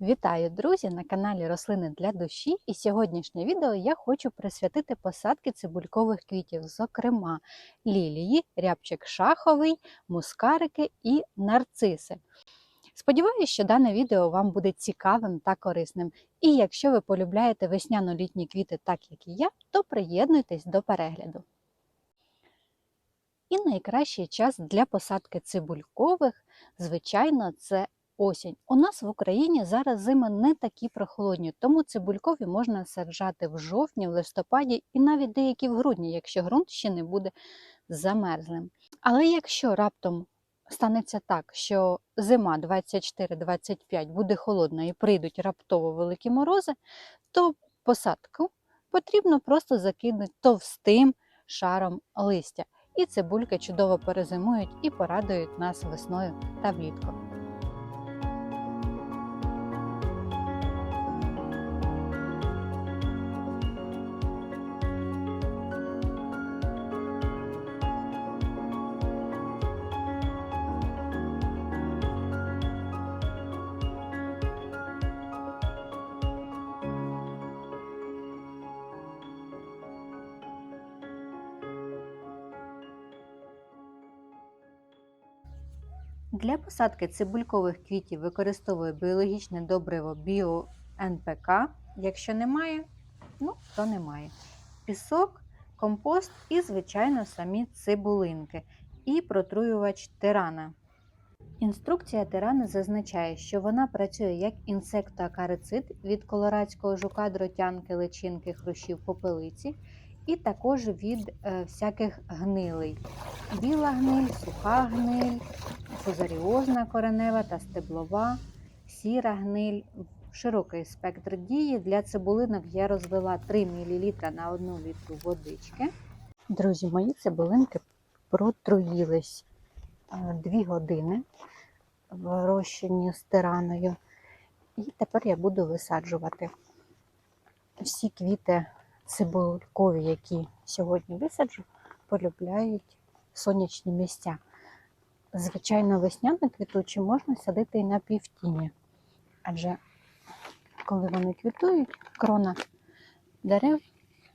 Вітаю, друзі! На каналі Рослини для душі. І сьогоднішнє відео я хочу присвятити посадки цибулькових квітів, зокрема лілії, рябчик шаховий, мускарики і нарциси. Сподіваюся, що дане відео вам буде цікавим та корисним. І якщо ви полюбляєте весняно-літні квіти, так як і я, то приєднуйтесь до перегляду. І найкращий час для посадки цибулькових, звичайно, це осінь. У нас в Україні зараз зими не такі прохолодні, тому цибулькові можна саджати в жовтні, в листопаді і навіть деякі в грудні, якщо ґрунт ще не буде замерзлим. Але якщо раптом станеться так, що зима 24-25 буде холодна і прийдуть раптово великі морози, то посадку потрібно просто закинути товстим шаром листя. І цибульки чудово перезимують і порадують нас весною та влітку. Для посадки цибулькових квітів використовую біологічне добриво Біо-НПК. Якщо немає, ну то немає. Пісок, компост і, звичайно, самі цибулинки і протруювач тирана. Інструкція тирани зазначає, що вона працює як інсектоакарицид від колорадського жука, дротянки, личинки, хрущів, попелиці, і також від е, всяких гнилей. Біла гниль, суха гниль, фузаріозна коренева та стеблова, сіра гниль. Широкий спектр дії. Для цибулинок я розвела 3 мл на 1 літру водички. Друзі, мої цибулинки протруїлись 2 години в розчині з тираною. І тепер я буду висаджувати всі квіти цибулькові, які сьогодні висаджу, полюбляють сонячні місця. Звичайно, весняні квітучі можна садити і на півтіні, адже коли вони квітують, крона дерев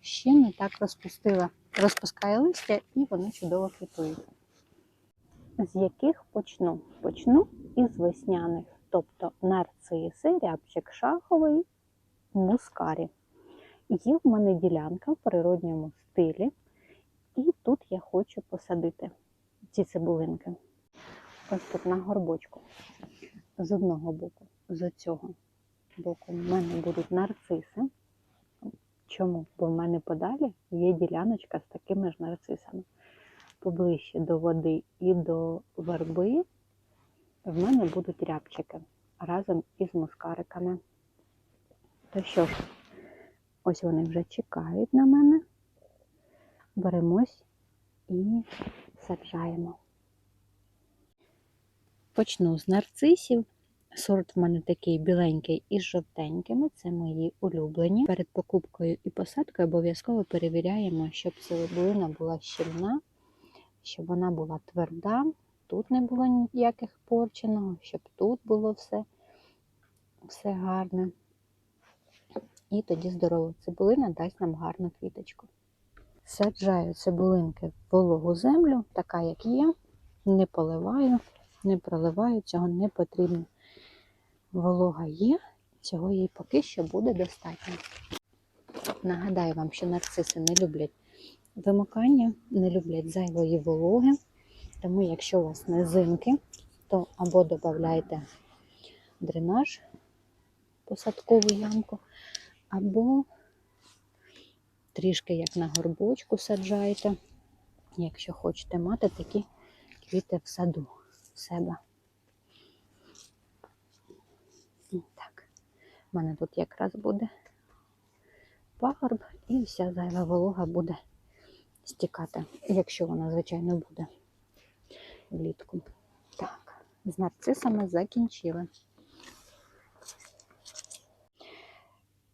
ще не так розпустила, розпускає листя і вони чудово квітують. З яких почну? Почну із весняних, тобто нарциси, рябчик шаховий, мускарі. Є в мене ділянка в природньому стилі, і тут я хочу посадити ці цибулинки. Ось тут на горбочку. З одного боку, з цього боку, в мене будуть нарциси. Чому? Бо в мене подалі є діляночка з такими ж нарцисами. Поближче до води і до верби в мене будуть рябчики разом із мускариками. То що ж, ось вони вже чекають на мене. Беремось і саджаємо. Почну з нарцисів. Сорт в мене такий біленький із жовтенькими, це мої улюблені. Перед покупкою і посадкою обов'язково перевіряємо, щоб цибулина була щільна, щоб вона була тверда, тут не було ніяких порченого, щоб тут було все, все гарне. І тоді здорова цибулина дасть нам гарну квіточку. Саджаю цибулинки в вологу землю, така як є, не поливаю, не проливаю, цього не потрібно. Волога є, цього їй поки що буде достатньо. Нагадаю вам, що нарциси не люблять вимикання, не люблять зайвої вологи. Тому, якщо у вас низинки, то або додавайте дренаж, посадкову ямку, або трішки як на горбочку саджаєте, якщо хочете мати такі квіти в саду себе. Так, в мене тут якраз буде пагорб і вся зайва волога буде стікати, якщо вона, звичайно, буде влітку. Так, з нарцисами закінчили.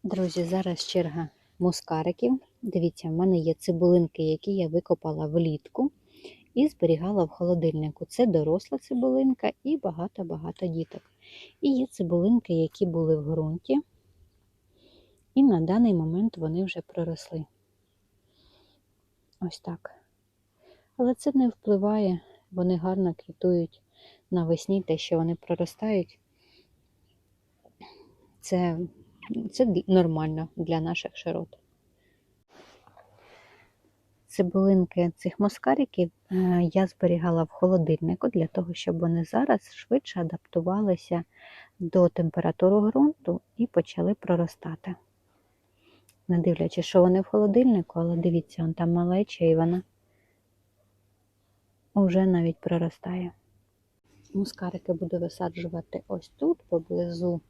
Друзі, зараз черга мускариків. Дивіться, в мене є цибулинки, які я викопала влітку і зберігала в холодильнику. Це доросла цибулинка і багато-багато діток. І є цибулинки, які були в ґрунті, і на даний момент вони вже проросли. Ось так. Але це не впливає, вони гарно квітують навесні, те, що вони проростають. Це, це нормально для наших широт. Цибулинки цих москариків е, я зберігала в холодильнику для того, щоб вони зараз швидше адаптувалися до температури ґрунту і почали проростати. Не дивлячись, що вони в холодильнику, але дивіться, он там малеча і вона вже навіть проростає. Мускарики буду висаджувати ось тут, поблизу.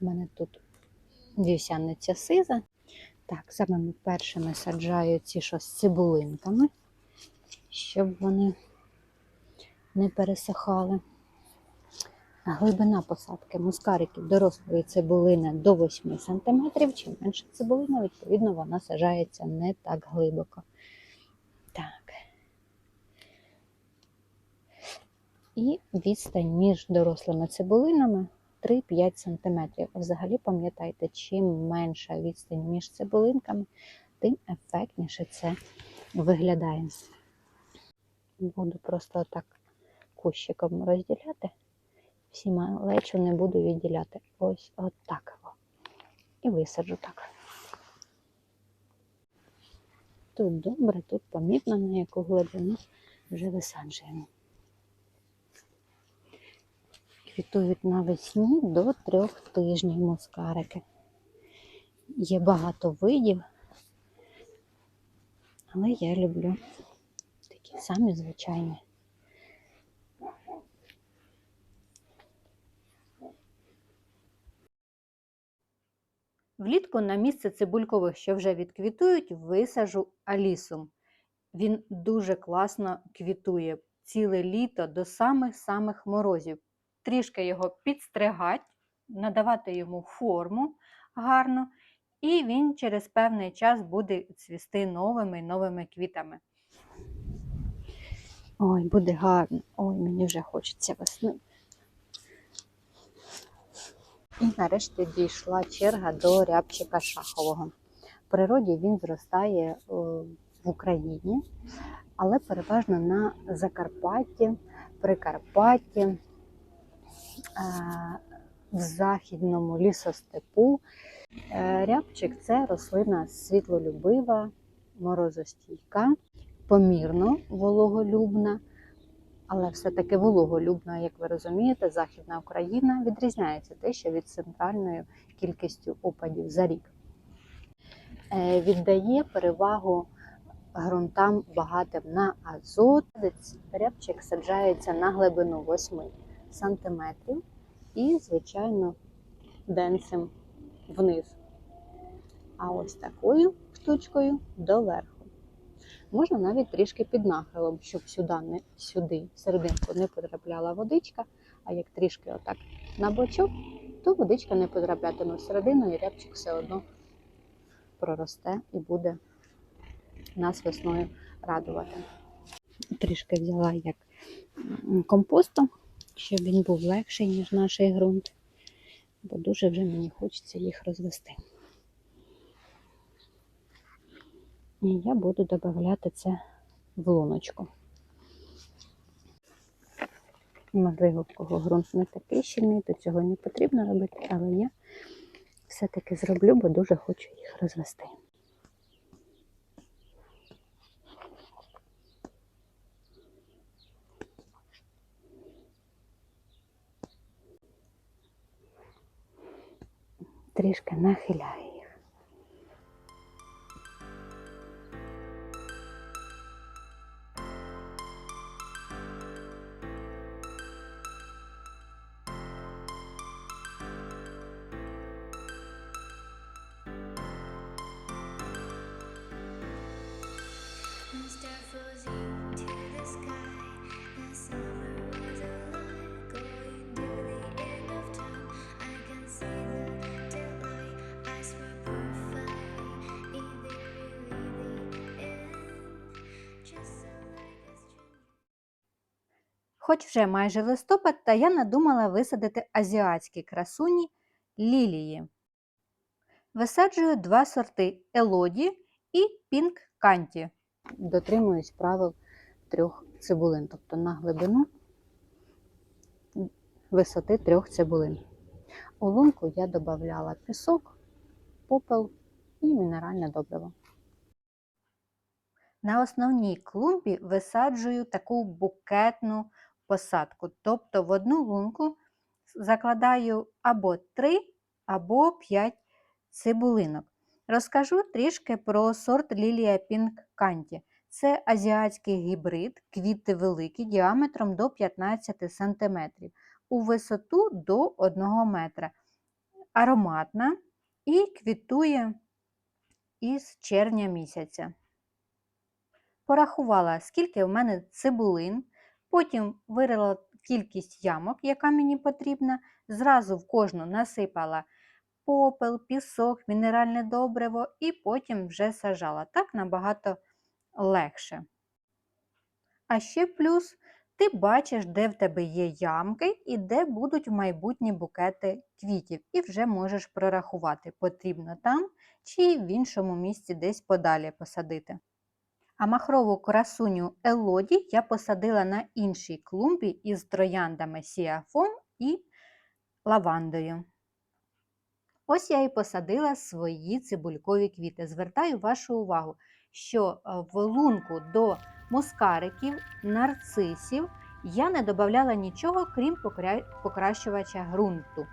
У мене тут вівсяниця сиза. Так, самими першими саджаю ці, що з цибулинками, щоб вони не пересихали. Глибина посадки мускариків дорослої цибулини до 8 см. Чим менше цибулина, відповідно, вона саджається не так глибоко. Так. І відстань між дорослими цибулинами 3-5 см. Взагалі пам'ятайте, чим менша відстань між цибулинками, тим ефектніше це виглядає. Буду просто так кущиком розділяти. Всі малечу не буду відділяти. Ось отак. І висаджу так. Тут добре, тут помітно, на яку глибину вже висаджуємо. Квітують навесні до трьох тижнів мускарики. Є багато видів, але я люблю такі самі звичайні. Влітку на місце цибулькових, що вже відквітують, висажу алісум. Він дуже класно квітує ціле літо до самих-самих морозів. Трішки його підстригать, надавати йому форму гарно, і він через певний час буде цвісти новими новими квітами. Ой, буде гарно. Ой, мені вже хочеться весни. І нарешті дійшла черга до рябчика шахового. В природі він зростає е, в Україні, але переважно на Закарпатті, Прикарпатті, в західному лісостепу. Е, Рябчик це рослина світлолюбива, морозостійка, помірно вологолюбна. Але все-таки вологолюбна, як ви розумієте, Західна Україна відрізняється те, що від центральною кількістю опадів за рік. Е, Віддає перевагу ґрунтам багатим на азот. Рябчик саджається на глибину 8 см і, звичайно, денцем вниз. А ось такою штучкою доверху. Можна навіть трішки під нахилом, щоб сюди, не, сюди серединку не потрапляла водичка, а як трішки отак на бочок, то водичка не потраплятиме всередину і рябчик все одно проросте і буде нас весною радувати. Трішки взяла як компостом, щоб він був легший, ніж наш ґрунт, бо дуже вже мені хочеться їх розвести. І я буду додавати це в луночку. Можливо, в кого ґрунт не такий щільний, то цього не потрібно робити, але я все-таки зроблю, бо дуже хочу їх розвести. Трішки нахиляю Хоч вже майже листопад, та я надумала висадити азіатські красуні лілії. Висаджую два сорти Елоді і Пінк Канті. Дотримуюсь правил трьох цибулин, тобто на глибину висоти трьох цибулин. У лунку я додавала пісок, попел і мінеральне добриво. На основній клумбі висаджую таку букетну посадку. Тобто в одну лунку закладаю або 3, або 5 цибулинок. Розкажу трішки про сорт Лілія Пінк Канті. Це азіатський гібрид, квіти великі, діаметром до 15 см, у висоту до 1 метра. Ароматна і квітує із червня місяця. Порахувала, скільки в мене цибулин, потім вирила кількість ямок, яка мені потрібна, зразу в кожну насипала попел, пісок, мінеральне добриво і потім вже сажала. Так набагато легше. А ще плюс ти бачиш, де в тебе є ямки і де будуть майбутні букети квітів, і вже можеш прорахувати, потрібно там чи в іншому місці десь подалі посадити. А махрову красуню Елоді я посадила на іншій клумбі із трояндами сіафом і лавандою. Ось я і посадила свої цибулькові квіти. Звертаю вашу увагу, що е, в лунку до мускариків, нарцисів я не додавала нічого, крім покращувача ґрунту.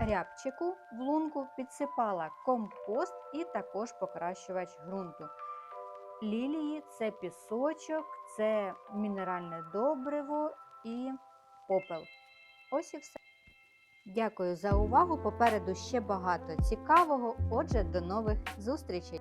Рябчику в лунку підсипала компост і також покращувач ґрунту. Лілії це пісочок, це мінеральне добриво і попел. Ось і все. Дякую за увагу. Попереду ще багато цікавого. Отже, до нових зустрічей!